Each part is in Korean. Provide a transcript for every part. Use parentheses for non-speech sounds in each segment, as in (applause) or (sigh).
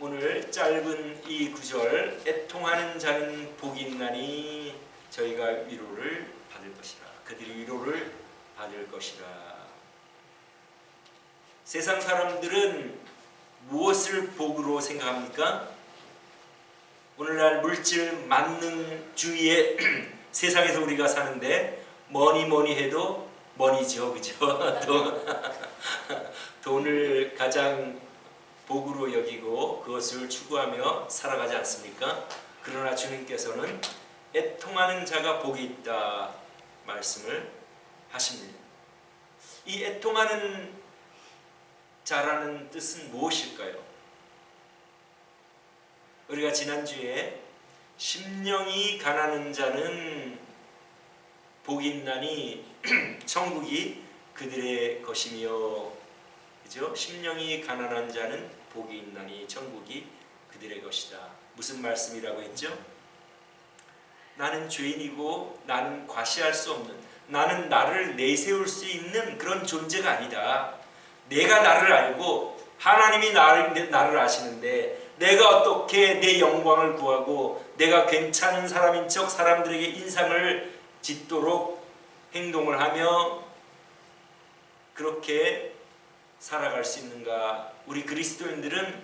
오늘 짧은 이 구절 애통하는 자는 복이 있나니 저희가 위로를 받을 것이라 그들이 위로를 받을 것이라 세상 사람들은 무엇을 복으로 생각합니까? 오늘날 물질 만능주의의 (clears throat) 세상에서 우리가 사는데 뭐니 뭐니 해도 머니죠 그죠? (laughs) 돈, 돈을 (laughs) 가장 복으로 여기고 그것을 추구하며 살아가지 않습니까? 그러나 주님께서는 애통하는 자가 복이 있다 말씀을 하십니다. 이 애통하는 자라는 뜻은 무엇일까요? 우리가 지난주에 심령이 가난한 자는 복이 있나니 (clears throat) 천국이 그들의 것이며 그죠? 심령이 가난한 자는 복이 있나니 천국이 그들의 것이다. 무슨 말씀이라고 했죠? 나는 죄인이고 나는 과시할 수 없는 나는 나를 내세울 수 있는 그런 존재가 아니다. 내가 나를 알고 하나님이 나를 나를 아시는데 내가 어떻게 내 영광을 구하고 내가 괜찮은 사람인 척 사람들에게 인상을 짓도록 행동을 하며 그렇게 살아갈 수 있는가? 우리 그리스도인들은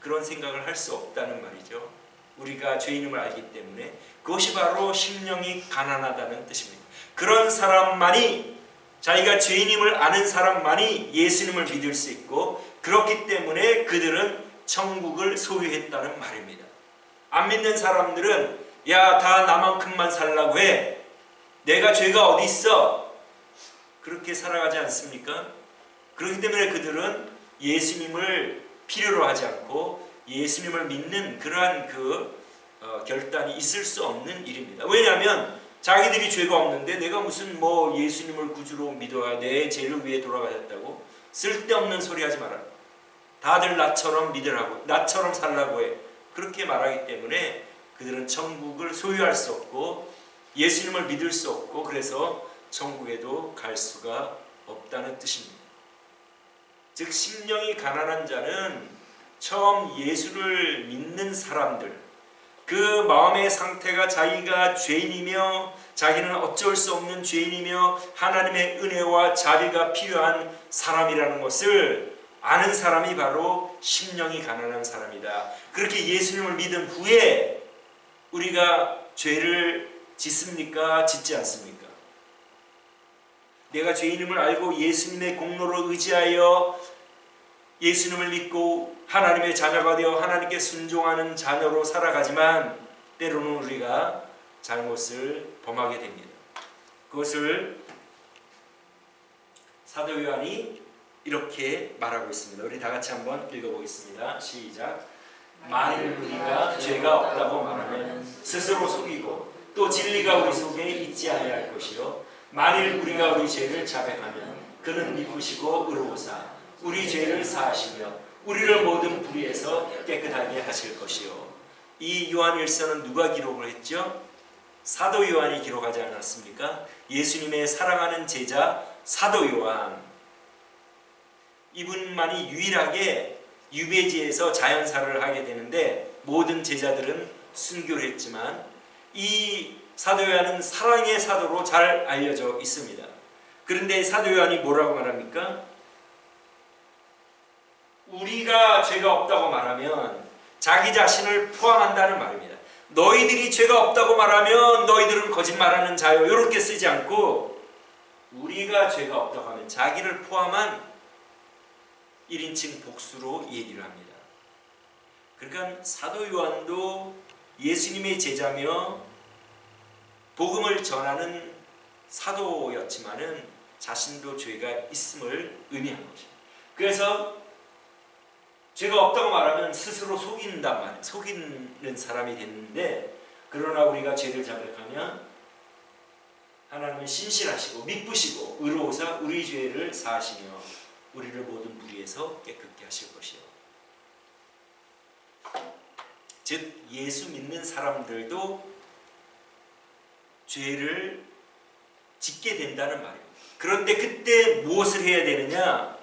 그런 생각을 할 수 없다는 말이죠. 우리가 죄인임을 알기 때문에 그것이 바로 심령이 가난하다는 뜻입니다. 그런 사람만이 자기가 죄인임을 아는 사람만이 예수님을 믿을 수 있고 그렇기 때문에 그들은 천국을 소유했다는 말입니다. 안 믿는 사람들은 야 다 나만큼만 살라고 해. 내가 죄가 어디 있어? 그렇게 살아가지 않습니까? 그렇기 때문에 그들은 예수님을 필요로 하지 않고 예수님을 믿는 그러한 그 어, 결단이 있을 수 없는 일입니다. 왜냐하면 자기들이 죄가 없는데 내가 무슨 뭐 예수님을 구주로 믿어야 내 죄를 위해 돌아가셨다고 쓸데없는 소리 하지 마라. 다들 나처럼 믿으라고 나처럼 살라고 해. 그렇게 말하기 때문에 그들은 천국을 소유할 수 없고 예수님을 믿을 수 없고 그래서 천국에도 갈 수가 없다는 뜻입니다. 즉 심령이 가난한 자는 처음 예수를 믿는 사람들 그 마음의 상태가 자기가 죄인이며 자기는 어쩔 수 없는 죄인이며 하나님의 은혜와 자비가 필요한 사람이라는 것을 아는 사람이 바로 심령이 가난한 사람이다. 그렇게 예수님을 믿은 후에 우리가 죄를 짓습니까? 짓지 않습니까? 내가 죄인임을 알고 예수님의 공로를 의지하여 예수님을 믿고 하나님의 자녀가 되어 하나님께 순종하는 자녀로 살아가지만 때로는 우리가 잘못을 범하게 됩니다. 그것을 사도 요한이 이렇게 말하고 있습니다. 우리 다 같이 한번 읽어보겠습니다. 시작. 만일 우리가 죄가 없다고 말하면 스스로 속이고 또 진리가 우리 속에 있지 아니할 것이요 만일 우리가 우리 죄를 자백하면 그는 미쁘시고 의로우사 우리 죄를 사하시며 우리를 모든 불의에서 깨끗하게 하실 것이요 이 요한 일서는 누가 기록을 했죠? 사도 요한이 기록하지 않았습니까? 예수님의 사랑하는 제자 사도 요한 이분만이 유일하게 유배지에서 자연사를 하게 되는데 모든 제자들은 순교를 했지만 이 사도 요한은 사랑의 사도로 잘 알려져 있습니다. 그런데 사도 요한이 뭐라고 말합니까? 우리가 죄가 없다고 말하면 자기 자신을 포함한다는 말입니다. 너희들이 죄가 없다고 말하면 너희들은 거짓말하는 자요. 이렇게 쓰지 않고 우리가 죄가 없다고 하면 자기를 포함한 1인칭 복수로 얘기를 합니다. 그러니까 사도 요한도 예수님의 제자며 복음을 전하는 사도였지만은 자신도 죄가 있음을 의미한 것입니다. 그래서 죄가 없다고 말하면 스스로 속인단 말이에요. 속이는 사람이 됐는데 그러나 우리가 죄를 자백하면 하나님은 신실하시고 미쁘시고 의로우사 우리 죄를 사하시며 우리를 모든 불의에서 깨끗게 하실 것이요. 즉 예수 믿는 사람들도 죄를 짓게 된다는 말이에요. 그런데 그때 무엇을 해야 되느냐?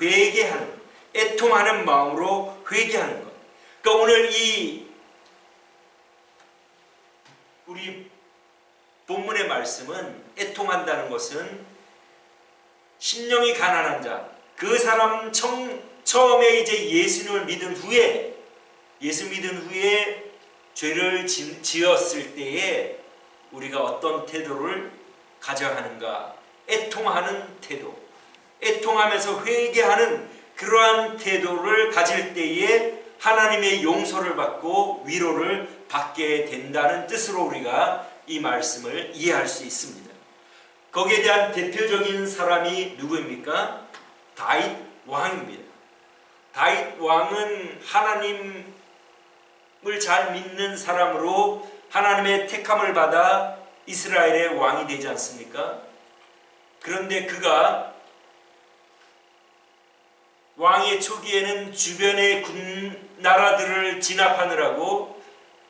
회개하는 애통하는 마음으로 회개하는 것. 그러니까 오늘 이 우리 본문의 말씀은 애통한다는 것은 심령이 가난한 자, 그 사람 청, 처음에 이제 예수님을 믿은 후에 예수 믿은 후에 죄를 지, 지었을 때에 우리가 어떤 태도를 가져야 하는가? 애통하는 태도. 애통하면서 회개하는 그러한 태도를 가질 때에 하나님의 용서를 받고 위로를 받게 된다는 뜻으로 우리가 이 말씀을 이해할 수 있습니다. 거기에 대한 대표적인 사람이 누구입니까? 다윗 왕입니다. 다윗 왕은 하나님을 잘 믿는 사람으로 하나님의 택함을 받아 이스라엘의 왕이 되지 않습니까? 그런데 그가 왕의 초기에는 주변의 군 나라들을 진압하느라고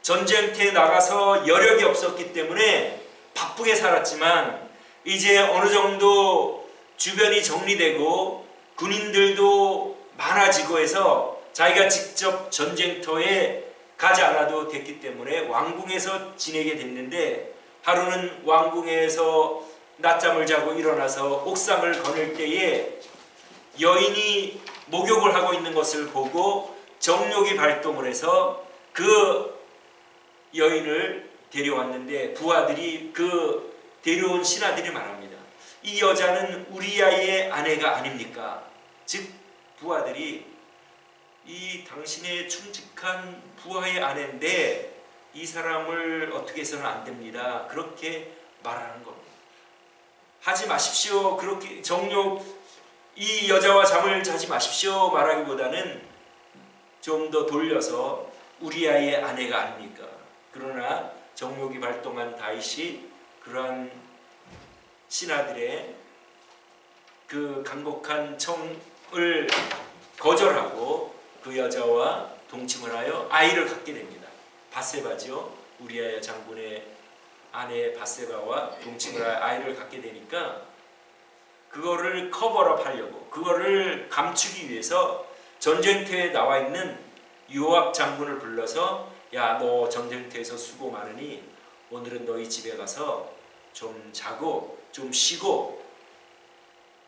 전쟁터에 나가서 여력이 없었기 때문에 바쁘게 살았지만 이제 어느 정도 주변이 정리되고 군인들도 많아지고 해서 자기가 직접 전쟁터에 가지 않아도 됐기 때문에 왕궁에서 지내게 됐는데 하루는 왕궁에서 낮잠을 자고 일어나서 옥상을 거닐 때에 여인이 목욕을 하고 있는 것을 보고 정욕이 발동을 해서 그 여인을 데려왔는데 부하들이 그 데려온 신하들이 말합니다. 이 여자는 우리아의 아내가 아닙니까? 즉 부하들이 이 당신의 충직한 부하의 아내인데 이 사람을 어떻게 해서는 안 됩니다. 그렇게 말하는 겁니다. 하지 마십시오. 그렇게 정욕 이 여자와 잠을 자지 마십시오 말하기보다는 좀 더 돌려서 우리아의 아내가 아닙니까? 그러나 정욕이 발동한 다윗이 그러한 신하들의 그 간곡한 청을 거절하고 그 여자와 동침을 하여 아이를 갖게 됩니다. 바세바죠. 우리아의 장군의 아내 바세바와 동침을 하여 아이를 갖게 되니까 그거를 커버업 하려고 그거를 감추기 위해서 전쟁터에 나와 있는 요압 장군을 불러서 야 너 전쟁터에서 수고 많으니 오늘은 너희 집에 가서 좀 자고 좀 쉬고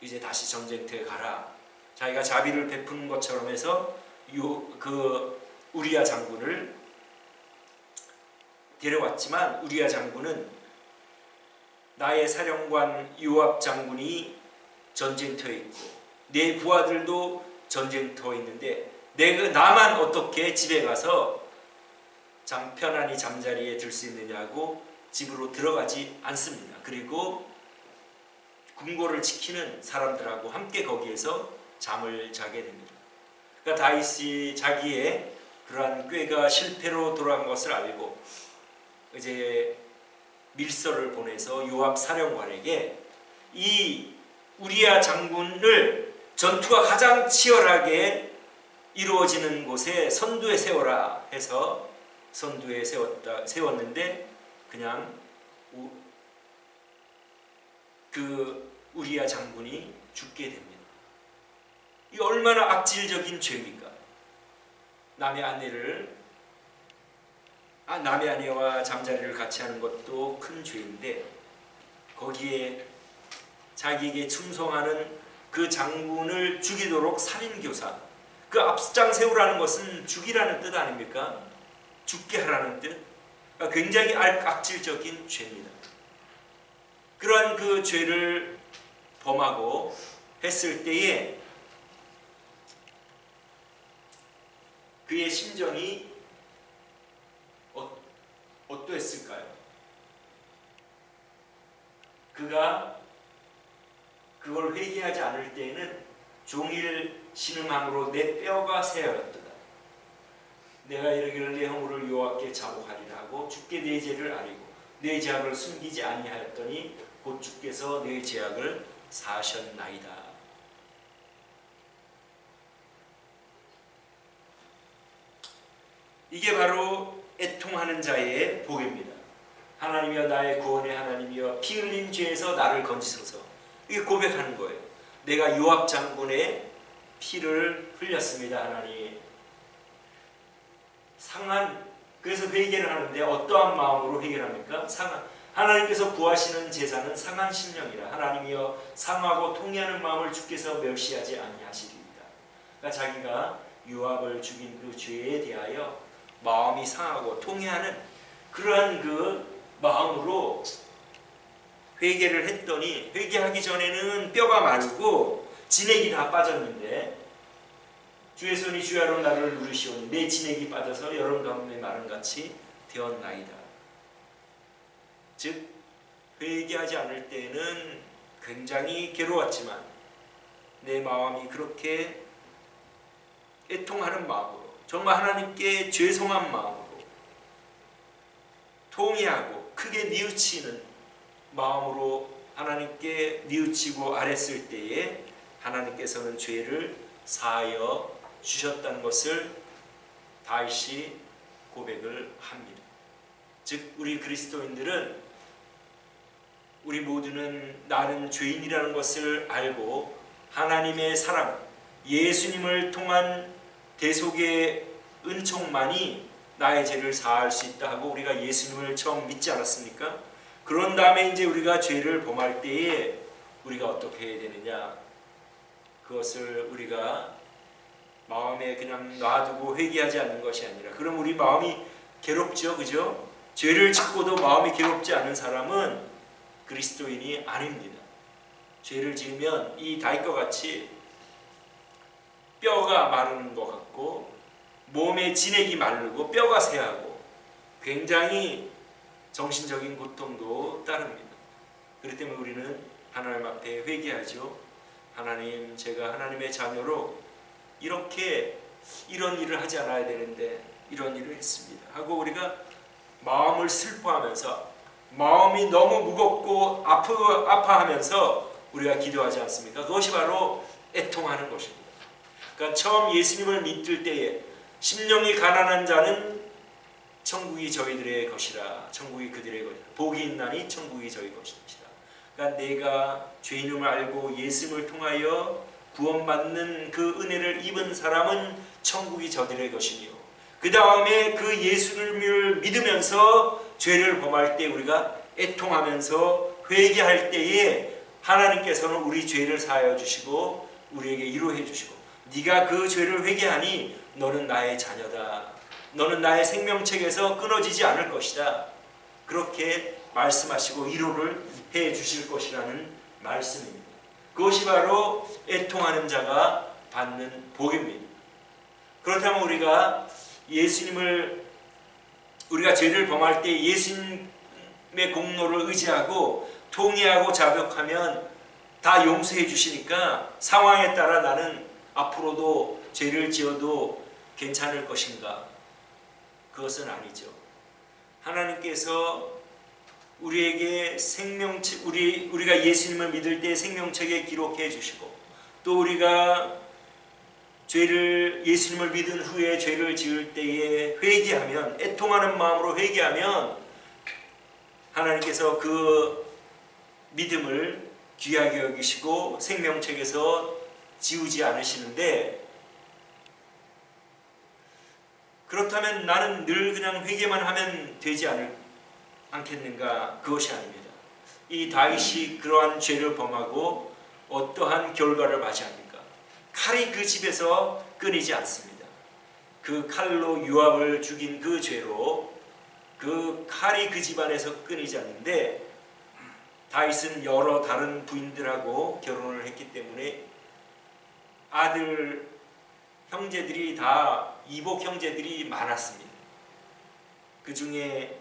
이제 다시 전쟁터에 가라. 자기가 자비를 베푸는 것처럼 해서 요 그 우리아 장군을 데려왔지만 우리아 장군은 나의 사령관 요압 장군이 전쟁터에 있고 내 부하들도 전쟁터에 있는데 내가 나만 어떻게 집에 가서 잠 편안히 잠자리에 들 수 있느냐고 집으로 들어가지 않습니다. 그리고 궁궐을 지키는 사람들하고 함께 거기에서 잠을 자게 됩니다. 그러니까 다윗이 자기의 그러한 꾀가 실패로 돌아간 것을 알고 이제 밀서를 보내서 요압 사령관에게 이 우리아 장군을 전투가 가장 치열하게 이루어지는 곳에 선두에 세워라 해서 선두에 세웠다 세웠는데 그냥 우, 그 우리아 장군이 죽게 됩니다. 이 얼마나 악질적인 죄입니까? 남의 아내를 아, 남의 아내와 잠자리를 같이 하는 것도 큰 죄인데 거기에 자기에게 충성하는 그 장군을 죽이도록 살인교사 그 앞장 세우라는 것은 죽이라는 뜻 아닙니까? 죽게 하라는 뜻 그러니까 굉장히 악질적인 죄입니다. 그러한 그 죄를 범하고 했을 때에 그의 심정이 어, 어떠했을까요? 그가 그걸 회개하지 않을 때에는 종일 신음함으로 내 뼈가 새하였도다. 내가 이르기를 내 허물을 여호와께 자복하리라 하고 주께 내 죄를 아리고 내 죄악을 숨기지 아니하였더니 곧 주께서 내 죄악을 사하셨나이다. 이게 바로 애통하는 자의 복입니다. 하나님이여 나의 구원의 하나님이여 피 흘린 죄에서 나를 건지소서. 이게 고백하는 거예요. 내가 요압 장군의 피를 흘렸습니다, 하나님. 상한 그래서 회개를 하는데 어떠한 마음으로 회개합니까? 상한 하나님께서 구하시는 제사는 상한 심령이라 하나님이여 상하고 통해하는 마음을 주께서 멸시하지 아니하시리이다. 그러니까 자기가 유압을 죽인 그 죄에 대하여 마음이 상하고 통해하는 그러한 그 마음으로 회개를 했더니 회개하기 전에는 뼈가 마르고 진액이 다 빠졌는데 주의 손이 주야로 나를 누르시오니 내 진액이 빠져서 여름 가뭄에 마른 같이 되었나이다. 즉 회개하지 않을 때에는 굉장히 괴로웠지만 내 마음이 그렇게 애통하는 마음으로 정말 하나님께 죄송한 마음으로 통회하고 크게 뉘우치는 마음으로 하나님께 뉘우치고 아랬을 때에 하나님께서는 죄를 사하여 주셨다는 것을 다시 고백을 합니다. 즉 우리 그리스도인들은 우리 모두는 나는 죄인이라는 것을 알고 하나님의 사랑, 예수님을 통한 대속의 은총만이 나의 죄를 사할 수 있다 하고 우리가 예수님을 처음 믿지 않았습니까? 그런 다음에 이제 우리가 죄를 범할 때에 우리가 어떻게 해야 되느냐? 그것을 우리가 마음에 그냥 놔두고 회개하지 않는 것이 아니라 그럼 우리 마음이 괴롭죠, 그죠? 죄를 짓고도 마음이 괴롭지 않은 사람은 그리스도인이 아닙니다. 죄를 지으면 이 다윗과 같이 뼈가 마르는 것 같고 몸의 진액이 마르고 뼈가 새하고 굉장히 정신적인 고통도 따릅니다. 그렇기 때문에 우리는 하나님 앞에 회개하죠. 하나님, 제가 하나님의 자녀로 이렇게 이런 일을 하지 않아야 되는데 이런 일을 했습니다. 하고 우리가 마음을 슬퍼하면서 마음이 너무 무겁고 아프, 아파하면서 우리가 기도하지 않습니까? 그것이 바로 애통하는 것입니다. 그러니까 처음 예수님을 믿을 때에 심령이 가난한 자는 천국이 저희들의 것이라 천국이 그들의 것이라. 복이 있나니 천국이 저희 것이라. 그러니까 내가 죄인임을 알고 예수님을 통하여 구원받는 그 은혜를 입은 사람은 천국이 저들의 것이며 그 다음에 그 예수를 믿으면서 죄를 범할 때 우리가 애통하면서 회개할 때에 하나님께서는 우리 죄를 사하여 주시고 우리에게 위로해 주시고 네가 그 죄를 회개하니 너는 나의 자녀다. 너는 나의 생명책에서 끊어지지 않을 것이다. 그렇게 말씀하시고 위로를 해 주실 것이라는 말씀입니다. 그것이 바로 애통하는 자가 받는 복입니다. 그렇다면 우리가 예수님을 우리가 죄를 범할 때 예수님의 공로를 의지하고 통회하고 자백하면 다 용서해 주시니까 상황에 따라 나는 앞으로도 죄를 지어도 괜찮을 것인가? 그것은 아니죠. 하나님께서 우리에게 생명책 우리 우리가 예수님을 믿을 때 생명책에 기록해 주시고 또 우리가 죄를 예수님을 믿은 후에 죄를 지을 때에 회개하면 애통하는 마음으로 회개하면 하나님께서 그 믿음을 귀하게 여기시고 생명책에서 지우지 않으시는데 그렇다면 나는 늘 그냥 회개만 하면 되지 않을, 않겠는가? 그것이 아닙니다. 이 다윗이 그러한 죄를 범하고 어떠한 결과를 맞이합니까? 칼이 그 집에서 끊이지 않습니다. 그 칼로 유압을 죽인 그 죄로 그 칼이 그 집안에서 끊이지 않는데 다윗은 여러 다른 부인들하고 결혼을 했기 때문에 아들 형제들이 다 이복 형제들이 많았습니다. 그 중에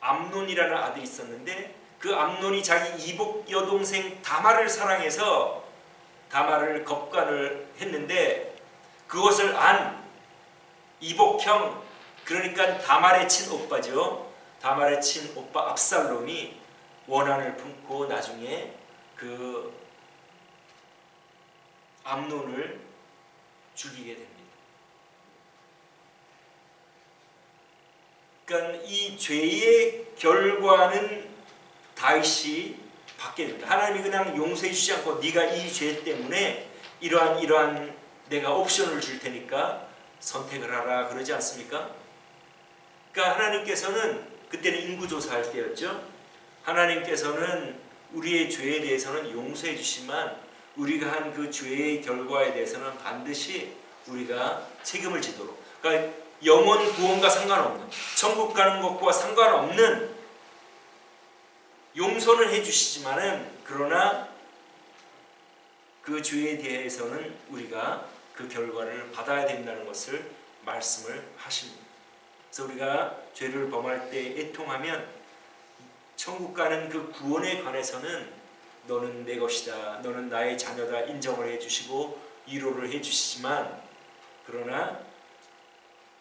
암논이라는 아들이 있었는데 그 암논이 자기 이복 여동생 다말을 사랑해서 다말을 겁관을 했는데 그것을 안 이복형 그러니까 다말의 친오빠죠. 다말의 친오빠 압살롬이 원한을 품고 나중에 그 암논을 죽이게 됩니다. 그러니까 이 죄의 결과는 다윗이 받게 됩니다. 하나님이 그냥 용서해 주지 않고 네가 이 죄 때문에 이러한 이러한 내가 옵션을 줄 테니까 선택을 하라 그러지 않습니까? 그러니까 하나님께서는 그때는 인구 조사할 때였죠. 하나님께서는 우리의 죄에 대해서는 용서해 주시만 우리가 한 그 죄의 결과에 대해서는 반드시 우리가 책임을 지도록 그러니까 영원 구원과 상관없는 천국 가는 것과 상관없는 용서는 해주시지만은 그러나 그 죄에 대해서는 우리가 그 결과를 받아야 된다는 것을 말씀을 하십니다. 그래서 우리가 죄를 범할 때 애통하면 천국 가는 그 구원에 관해서는 너는 내 것이다. 너는 나의 자녀다. 인정을 해주시고 위로를 해주시지만 그러나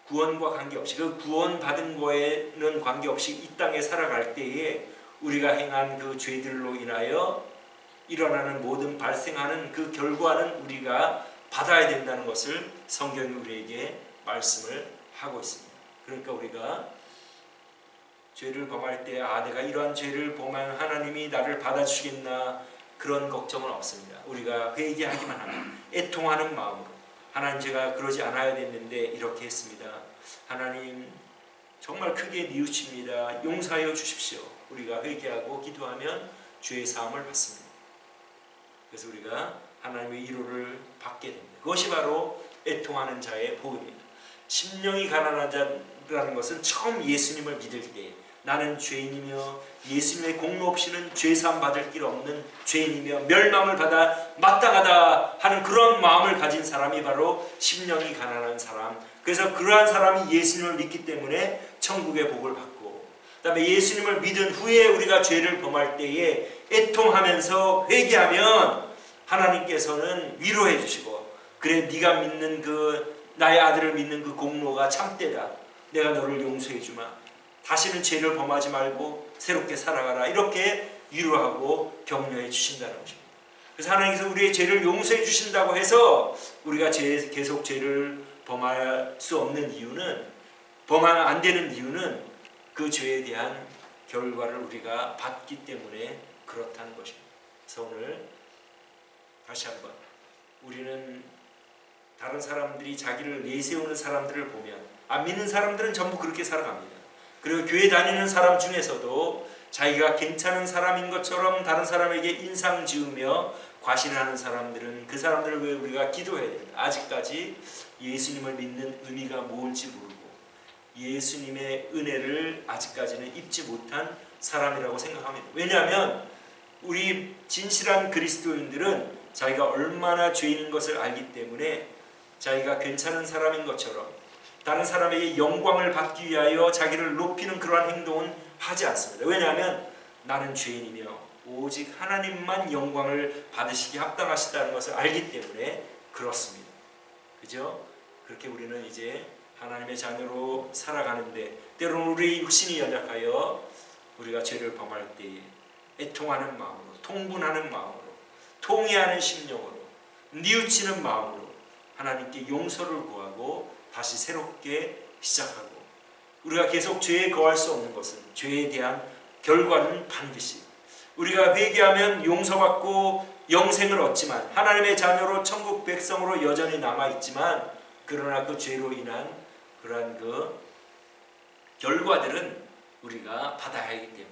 구원과 관계없이 그 구원 받은 거에는 관계없이 이 땅에 살아갈 때에 우리가 행한 그 죄들로 인하여 일어나는 모든 발생하는 그 결과는 우리가 받아야 된다는 것을 성경이 우리에게 말씀을 하고 있습니다. 그러니까 우리가 죄를 범할 때 아 내가 이러한 죄를 범한 하나님이 나를 받아주겠나 그런 걱정은 없습니다. 우리가 그 얘기하기만 하면 애통하는 마음으로 하나님 제가 그러지 않아야 됐는데 이렇게 했습니다. 하나님 정말 크게 뉘우칩니다. 용서하여 주십시오. 우리가 회개하고 기도하면 죄의 사함을 받습니다. 그래서 우리가 하나님의 위로를 받게 됩니다. 그것이 바로 애통하는 자의 복입니다. 심령이 가난한 자 라는 것은 처음 예수님을 믿을 때 나는 죄인이며 예수님의 공로 없이는 죄사함 받을 길 없는 죄인이며 멸망을 받아 마땅하다 하는 그런 마음을 가진 사람이 바로 심령이 가난한 사람. 그래서 그러한 사람이 예수님을 믿기 때문에 천국의 복을 받고 그다음에 예수님을 믿은 후에 우리가 죄를 범할 때에 애통하면서 회개하면 하나님께서는 위로해 주시고 그래 네가 믿는 그 나의 아들을 믿는 그 공로가 참되다. 내가 너를 용서해 주마. 다시는 죄를 범하지 말고 새롭게 살아가라. 이렇게 위로하고 격려해 주신다는 것입니다. 그래서 하나님께서 우리의 죄를 용서해 주신다고 해서 우리가 죄, 계속 죄를 범할 수 없는 이유는 범하면 안 되는 이유는 그 죄에 대한 결과를 우리가 받기 때문에 그렇다는 것입니다. 그래서 오늘 다시 한번 우리는 다른 사람들이 자기를 내세우는 사람들을 보면 안 믿는 사람들은 전부 그렇게 살아갑니다. 그리고 교회 다니는 사람 중에서도 자기가 괜찮은 사람인 것처럼 다른 사람에게 인상 지으며 과신하는 사람들은 그 사람들을 왜 우리가 기도해야 된다. 아직까지 예수님을 믿는 의미가 뭔지 모르고 예수님의 은혜를 아직까지는 입지 못한 사람이라고 생각합니다. 왜냐하면 우리 진실한 그리스도인들은 자기가 얼마나 죄인인 것을 알기 때문에 자기가 괜찮은 사람인 것처럼 다른 사람에게 영광을 받기 위하여 자기를 높이는 그러한 행동은 하지 않습니다. 왜냐하면 나는 죄인이며 오직 하나님만 영광을 받으시기 합당하시다는 것을 알기 때문에 그렇습니다. 그죠? 그렇게 우리는 이제 하나님의 자녀로 살아가는데 때로는 우리 육신이 연약하여 우리가 죄를 범할 때에 애통하는 마음으로 통분하는 마음으로 통회하는 심령으로 뉘우치는 마음으로 하나님께 용서를 구하고 다시 새롭게 시작하고 우리가 계속 죄에 거할 수 없는 것은 죄에 대한 결과는 반드시 우리가 회개하면 용서받고 영생을 얻지만 하나님의 자녀로 천국 백성으로 여전히 남아 있지만 그러나 그 죄로 인한 그러한 그 결과들은 우리가 받아야 하기 때문에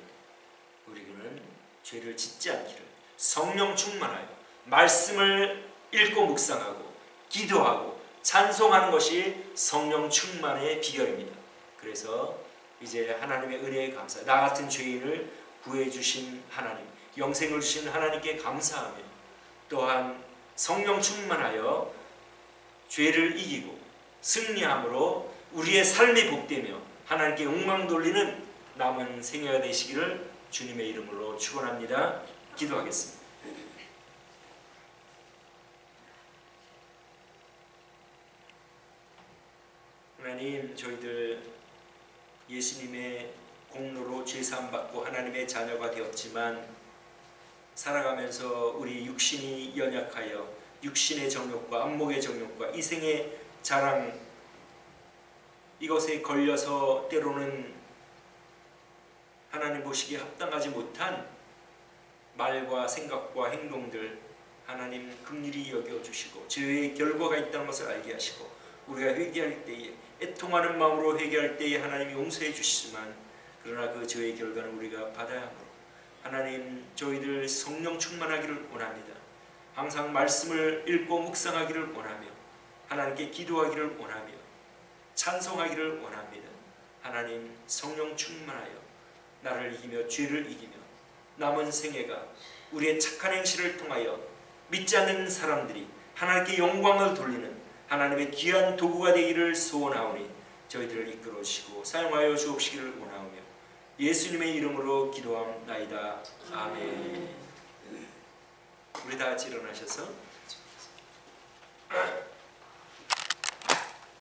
우리는 죄를 짓지 않기를 성령 충만하여 말씀을 읽고 묵상하고 기도하고 찬송하는 것이 성령 충만의 비결입니다. 그래서 이제 하나님의 은혜에 감사. 나 같은 죄인을 구해 주신 하나님, 영생을 주신 하나님께 감사하며 또한 성령 충만하여 죄를 이기고 승리함으로 우리의 삶이 복되며 하나님께 욕망 돌리는 남은 생애가 되시기를 주님의 이름으로 축원합니다. 기도하겠습니다. 하나님 저희들 예수님의 공로로 죄사함 받고 하나님의 자녀가 되었지만 살아가면서 우리 육신이 연약하여 육신의 정욕과 안목의 정욕과 이생의 자랑 이것에 걸려서 때로는 하나님 보시기에 합당하지 못한 말과 생각과 행동들 하나님 긍휼히 여겨 주시고 죄의 결과가 있다는 것을 알게 하시고 우리가 회개할 때에 애통하는 마음으로 회개할 때에 하나님이 용서해 주시지만 그러나 그 저의 결과는 우리가 받아야 하므로 하나님 저희들 성령 충만하기를 원합니다. 항상 말씀을 읽고 묵상하기를 원하며 하나님께 기도하기를 원하며 찬송하기를 원합니다. 하나님 성령 충만하여 나를 이기며 죄를 이기며 남은 생애가 우리의 착한 행실을 통하여 믿지 않는 사람들이 하나님께 영광을 돌리는 하나님의 귀한 도구가 되기를 소원하오니 저희들을 이끌어 주시고 사용하여 주옵시기를 원하오며 예수님의 이름으로 기도함나이다. 아멘. 우리 다 같이 일어나셔서